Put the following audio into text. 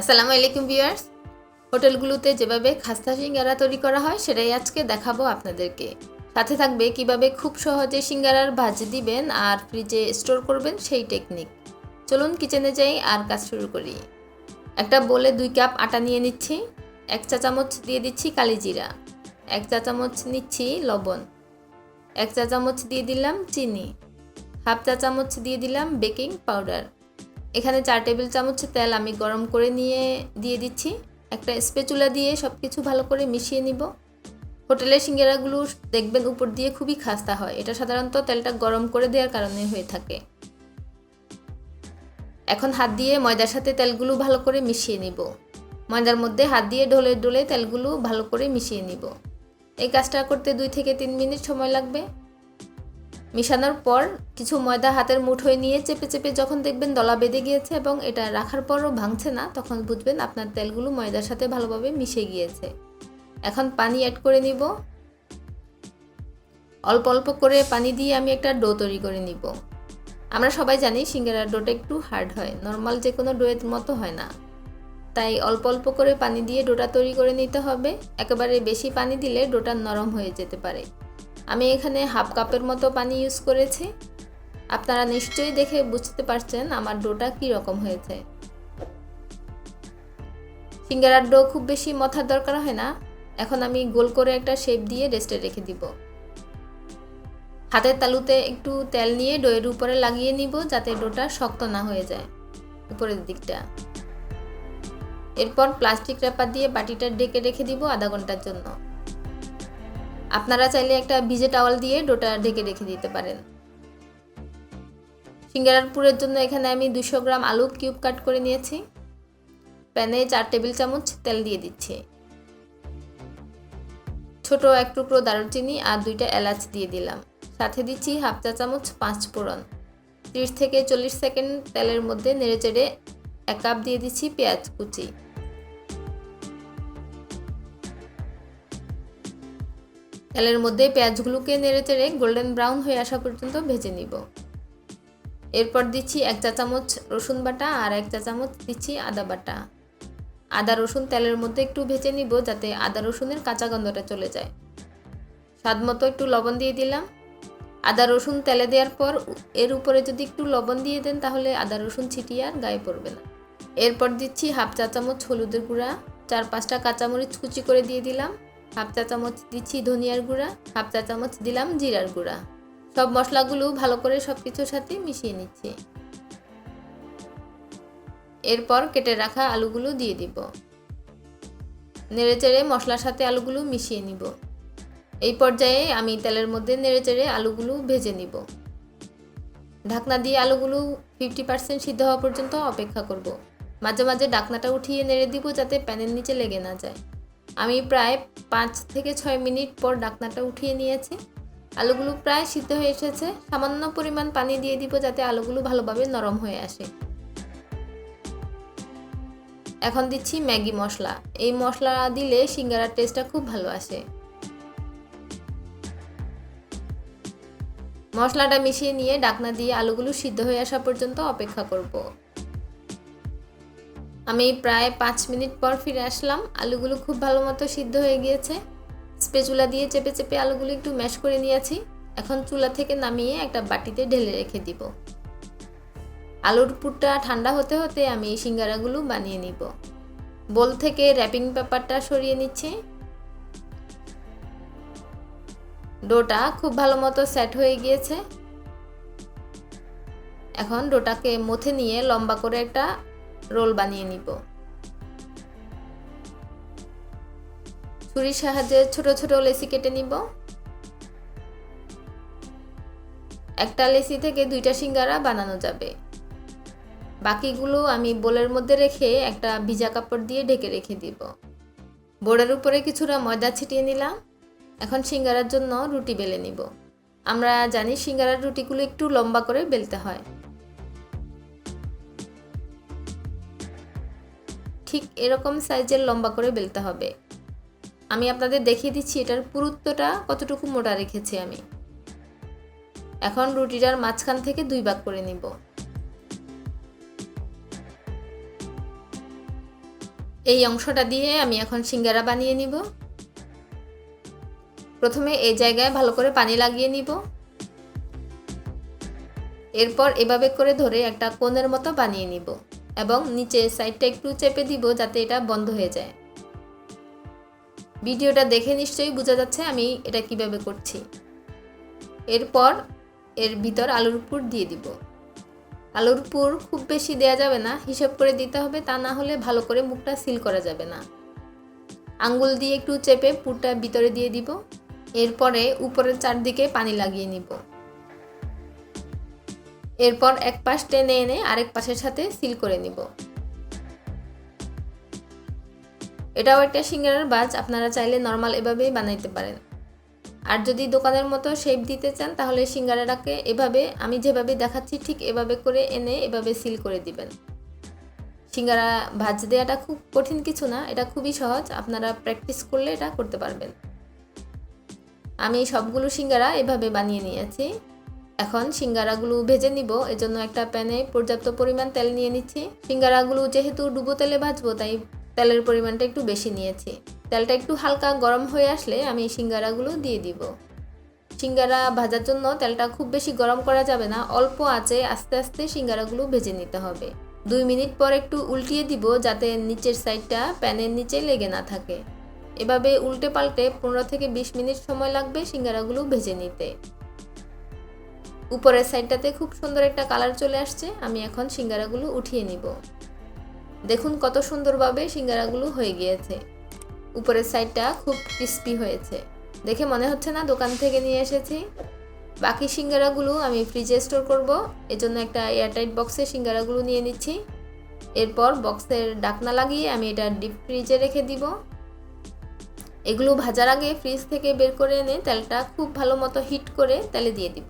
আসসালামু আলাইকুম ভিউয়ার্স। হোটেলগুলোতে যেভাবে খাস্তা সিঙ্গারা তৈরি করা হয়, সেটাই আজকে দেখাবো আপনাদেরকে। সাথে থাকবে কীভাবে খুব সহজে সিঙ্গারার ভাজি দিবেন আর ফ্রিজে স্টোর করবেন সেই টেকনিক। চলুন কিচেনে যাই আর কাজ শুরু করি। একটা বলে দুই কাপ আটা নিয়ে নিচ্ছি, এক চা চামচ দিয়ে দিচ্ছি কালিজিরা এক চা চামচ নিচ্ছি লবণ, এক চা চামচ দিয়ে দিলাম চিনি, হাফ চা চামচ দিয়ে দিলাম বেকিং পাউডার। এখানে চার টেবিল চামচ তেল আমি গরম করে নিয়ে দিয়ে দিচ্ছি। একটা স্পেচুলা দিয়ে সব কিছু ভালো করে মিশিয়ে নিব। হোটেলের সিঙ্গারাগুলো দেখবেন উপর দিয়ে খুবই খাস্তা হয়। এটা সাধারণত তেলটা গরম করে দেওয়ার কারণে হয়ে থাকে। এখন হাত দিয়ে ময়দার সাথে তেলগুলো ভালো করে মিশিয়ে নিব। ময়দার মধ্যে হাত দিয়ে ঢোলে ডোলে তেলগুলো ভালো করে মিশিয়ে নিব। এই কাজটা করতে দুই থেকে তিন মিনিট সময় লাগবে। মিশানোর পর কিছু ময়দা হাতের মুঠোয় নিয়ে চেপে চেপে যখন দেখবেন দলা বেঁধে গিয়েছে এবং এটা রাখার পরও ভাঙছে না, তখন বুঝবেন আপনার তেলগুলো ময়দার সাথে ভালোভাবে মিশে গিয়েছে। এখন পানি অ্যাড করে নিব। অল্প অল্প করে পানি দিয়ে আমি একটা ডো তৈরি করে নিব। আমরা সবাই জানি সিঙ্গারার ডোটা একটু হার্ড হয় নর্মাল যে কোনো ডোয়ের মতো হয় না। তাই অল্প অল্প করে পানি দিয়ে ডোটা তৈরি করে নিতে হবে। একেবারে বেশি পানি দিলে ডোটা নরম হয়ে যেতে পারে। আমি এখানে হাফ কাপের মতো পানি ইউজ করেছি। আপনারা নিশ্চয়ই দেখে বুঝতে পারছেন আমার ডোটা কী রকম হয়েছে। সিঙ্গারার ডো খুব বেশি মথার দরকার হয় না। এখন আমি গোল করে একটা শেপ দিয়ে রেস্টে রেখে দিব। হাতের তালুতে একটু তেল নিয়ে ডোয়ের উপরে লাগিয়ে নিব যাতে ডোটা শক্ত না হয়ে যায় উপরের দিকটা। এরপর প্লাস্টিক র্যাপার দিয়ে বাটিটা ডেকে রেখে দিব আধা ঘণ্টার জন্য। আপনারা চাইলে একটা ভিজে টাওয়াল দিয়ে ডোটা ঢেকে রেখে দিতে পারেন। সিঙ্গারার পুরের জন্য এখানে আমি দুশো গ্রাম আলু কিউব কাট করে নিয়েছি। প্যানে চার টেবিল চামচ তেল দিয়ে দিচ্ছি। ছোট এক টুকরো দারুচিনি আর দুইটা এলাচ দিয়ে দিলাম। সাথে দিচ্ছি হাফ চা চামচ পাঁচ ফোড়ন। ত্রিশ থেকে চল্লিশ সেকেন্ড তেলের মধ্যে নেড়ে চেড়ে এক কাপ দিয়ে দিচ্ছি পেঁয়াজ কুচি। তেলের মধ্যে পেঁয়াজগুলোকে নেড়ে চেড়ে গোল্ডেন ব্রাউন হয়ে আসা পর্যন্ত ভেজে নিব। এরপর দিচ্ছি এক চা চামচ রসুন বাটা আর এক চা চামচ দিচ্ছি আদা বাটা। আদা, রসুন তেলের মধ্যে একটু ভেজে নিব যাতে আদা, রসুনের কাঁচা গন্ধটা চলে যায়। স্বাদ মতো একটু লবণ দিয়ে দিলাম। আদা, রসুন তেলে দেওয়ার পর এর উপরে যদি একটু লবণ দিয়ে দেন তাহলে আদা, রসুন ছিটিয়ে আর গায়ে পড়বে না। এরপর দিচ্ছি হাফ চা চামচ হলুদের গুঁড়া, চার পাঁচটা কাঁচামরিচ কুচি করে দিয়ে দিলাম। হাফ চা চামচ দিচ্ছি ধনিয়ার গুঁড়া, হাফ চা চামচ দিলাম জিরার গুঁড়া। সব মশলাগুলো ভালো করে সব কিছুর সাথে মিশিয়ে নিচ্ছি। এরপর কেটে রাখা আলুগুলো দিয়ে দিব। নেড়েচেড়ে মশলার সাথে আলুগুলো মিশিয়ে নিব। এই পর্যায়ে আমি তেলের মধ্যে নেড়েচেড়ে আলুগুলো ভেজে নিব। ঢাকনা দিয়ে আলুগুলো ফিফটি পার্সেন্ট সিদ্ধ হওয়া পর্যন্ত অপেক্ষা করব। মাঝে মাঝে ঢাকনাটা উঠিয়ে নেড়ে দিব যাতে প্যানের নিচে লেগে না যায়। আমি প্রায় পাঁচ থেকে ছয় মিনিট পর ডাকনাটা উঠিয়ে নিয়েছি। আলুগুলো প্রায় সিদ্ধ হয়ে এসেছে। সামান্য পরিমাণ পানি দিয়ে দিব যাতে আলুগুলো ভালোভাবে নরম হয়ে আসে। এখন দিচ্ছি ম্যাগি মশলা। এই মশলা দিলে সিঙ্গারার টেস্টটা খুব ভালো আসে। মশলাটা মিশিয়ে নিয়ে ডাকনা দিয়ে আলুগুলো সিদ্ধ হয়ে আসা পর্যন্ত অপেক্ষা করব। আমি প্রায় পাঁচ মিনিট পর ফিরে আসলাম। আলুগুলো খুব ভালো মতো সিদ্ধ হয়ে গিয়েছে। স্পেচুলা দিয়ে চেপে চেপে আলুগুলো একটু ম্যাশ করে নিয়েছি। এখন চুলা থেকে নামিয়ে একটা বাটিতে ঢেলে রেখে দিব। আলুর পুরটা ঠান্ডা হতে হতে আমি সিঙ্গারাগুলো বানিয়ে নিব। বোল থেকে র্যাপিং পেপারটা সরিয়ে নিচ্ছি। ডোটা খুব ভালো মতো সেট হয়ে গিয়েছে। এখন ডোটাকে মথে নিয়ে লম্বা করে একটা রোল বানিয়ে নিব। ছুরির সাহায্যে ছোট ছোট লেসি কেটে নিব। একটা লেসি থেকে দুইটা সিঙ্গারা বানানো যাবে। বাকিগুলো আমি বোলের মধ্যে রেখে একটা ভিজা কাপড় দিয়ে ঢেকে রেখে দিব। বোর্ডের উপরে কিছুটা ময়দা ছিটিয়ে নিলাম। এখন সিঙ্গারার জন্য রুটি বেলে নিব। আমরা জানি সিঙ্গারার রুটিগুলো একটু লম্বা করে বেলতে হয়। ঠিক এরকম সাইজের লম্বা করে বেলতে হবে। আমি আপনাদের দেখিয়ে দিচ্ছি এটার পুরুত্বটা কতটুকু মোটা রেখেছি আমি। এখন রুটিটার মাঝখান থেকে দুই ভাগ করে নিব। এই অংশটা দিয়ে আমি এখন সিঙ্গারা বানিয়ে নিব। প্রথমে এই জায়গায় ভালো করে পানি লাগিয়ে নিব। এরপর এভাবে করে ধরে একটা কোণের মতো বানিয়ে নিব। এবং নিচে সাইডটা একটু চেপে দিব যাতে এটা বন্ধ হয়ে যায়। ভিডিওটা দেখে নিশ্চয়ই বোঝা যাচ্ছে আমি এটা কীভাবে করছি। এরপর এর ভিতর আলুর পুর দিয়ে দিব। আলুর পুর খুব বেশি দেয়া যাবে না, হিসাব করে দিতে হবে, তা না হলে ভালো করে মুখটা সিল করা যাবে না। আঙ্গুল দিয়ে একটু চেপে পুরটা ভিতরে দিয়ে দিব। এরপরে উপরের চারদিকে পানি লাগিয়ে নিব। এরপর এক পাশ টেনে এনে আরেক পাশের সাথে সিল করে নিব। এটাও একটা সিঙ্গারার বাজ, আপনারা চাইলে নর্মাল এভাবেই বানাইতে পারেন। আর যদি দোকানের মতো শেপ দিতে চান, তাহলে সিঙ্গারাটাকে এভাবে, আমি যেভাবে দেখাচ্ছি, ঠিক এভাবে করে এনে এভাবে সিল করে দিবেন। সিঙ্গারা ভাজ দেওয়াটা খুব কঠিন কিছু না, এটা খুবই সহজ, আপনারা প্র্যাকটিস করলে এটা করতে পারবেন। আমি সবগুলো সিঙ্গারা এভাবে বানিয়ে নিয়েছি। এখন সিঙ্গারাগুলো ভেজে নিব, এজন্য একটা প্যানে পর্যাপ্ত পরিমাণ তেল নিয়ে নিচ্ছি। সিঙ্গারাগুলো যেহেতু ডুবো তেলে ভাজবো, তাই তেলের পরিমাণটা একটু বেশি নিয়েছি। তেলটা একটু হালকা গরম হয়ে আসলে আমি সিঙ্গারাগুলো দিয়ে দিব। সিঙ্গারা ভাজার জন্য তেলটা খুব বেশি গরম করা যাবে না, অল্প আঁচে আস্তে আস্তে সিঙ্গারাগুলো ভেজে নিতে হবে। দুই মিনিট পর একটু উল্টিয়ে দিব যাতে নিচের সাইডটা প্যানের নিচে লেগে না থাকে। এভাবে উল্টে পাল্টে পনেরো থেকে বিশ মিনিট সময় লাগবে সিঙ্গারাগুলো ভেজে নিতে। উপরের সাইডটাতে খুব সুন্দর একটা কালার চলে আসছে, আমি এখন সিঙ্গারাগুলো উঠিয়ে নিব। দেখুন কত সুন্দরভাবে সিঙ্গারাগুলো হয়ে গিয়েছে। উপরের সাইডটা খুব ক্রিস্পি হয়েছে। দেখে মনে হচ্ছে না দোকান থেকে নিয়ে এসেছি। বাকি সিঙ্গারাগুলো আমি ফ্রিজে স্টোর করব, এজন্য একটা এয়ারটাইট বক্সে সিঙ্গারাগুলো নিয়ে নিচ্ছি। এরপর বক্সের ডাকনা লাগিয়ে আমি এটা ডিপ ফ্রিজে রেখে দিব। এগুলো ভাজার আগে ফ্রিজ থেকে বের করে এনে তেলটা খুব ভালো মতো হিট করে তেলে দিয়ে দিব।